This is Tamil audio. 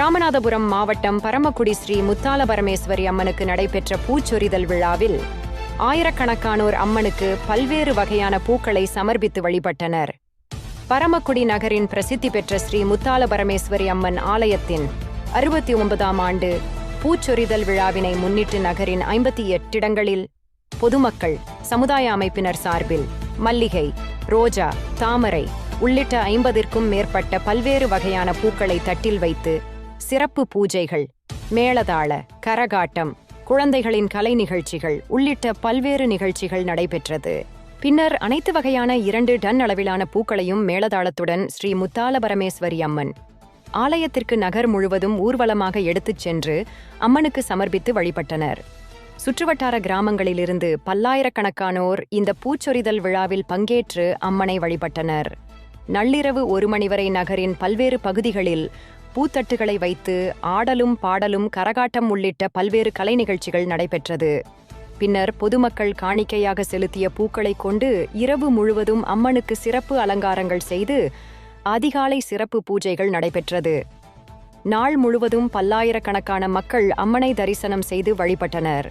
ராமநாதபுரம் மாவட்டம் பரமக்குடி ஸ்ரீ முத்தால பரமேஸ்வரி அம்மனுக்கு நடைபெற்ற பூச்சொரிதல் விழாவில் ஆயிரக்கணக்கானோர் அம்மனுக்கு பல்வேறு வகையான பூக்களை சமர்ப்பித்து வழிபட்டனர். பரமக்குடி நகரின் பிரசித்தி பெற்ற ஸ்ரீ முத்தால பரமேஸ்வரி அம்மன் ஆலயத்தின் அறுபத்தி ஒன்பதாம் ஆண்டு பூச்சொரிதல் விழாவினை முன்னிட்டு நகரின் ஐம்பத்தி எட்டிடங்களில் பொதுமக்கள் சமுதாய அமைப்பினர் சார்பில் மல்லிகை ரோஜா தாமரை உள்ளிட்ட ஐம்பதிற்கும் மேற்பட்ட பல்வேறு வகையான பூக்களை தட்டில் வைத்து சிறப்பு பூஜைகள் மேளதாள கரகாட்டம் குழந்தைகளின் கலை நிகழ்ச்சிகள் உள்ளிட்ட பல்வேறு நிகழ்ச்சிகள் நடைபெற்றது. பின்னர் அனைத்து வகையான இரண்டு டன் அளவிலான பூக்களையும் மேளதாளத்துடன் ஸ்ரீ முத்தாலபரமேஸ்வரி அம்மன் ஆலயத்திற்கு நகர் முழுவதும் ஊர்வலமாக எடுத்துச் சென்று அம்மனுக்கு சமர்ப்பித்து வழிபட்டனர். சுற்றுவட்டார கிராமங்களிலிருந்து பல்லாயிரக்கணக்கானோர் இந்த பூச்சொரிதல் விழாவில் பங்கேற்று அம்மனை வழிபட்டனர். நள்ளிரவு ஒரு மணி வரை நகரின் பல்வேறு பகுதிகளில் பூத்தட்டுகளை வைத்து ஆடலும் பாடலும் கரகாட்டம் உள்ளிட்ட பல்வேறு கலை நிகழ்ச்சிகள் நடைபெற்றது. பின்னர் பொதுமக்கள் காணிக்கையாக செலுத்திய பூக்களைக் கொண்டு இரவு முழுவதும் அம்மனுக்கு சிறப்பு அலங்காரங்கள் செய்து அதிகாலை சிறப்பு பூஜைகள் நடைபெற்றது. நாள் முழுவதும் பல்லாயிரக்கணக்கான மக்கள் அம்மனை தரிசனம் செய்து வழிபட்டனர்.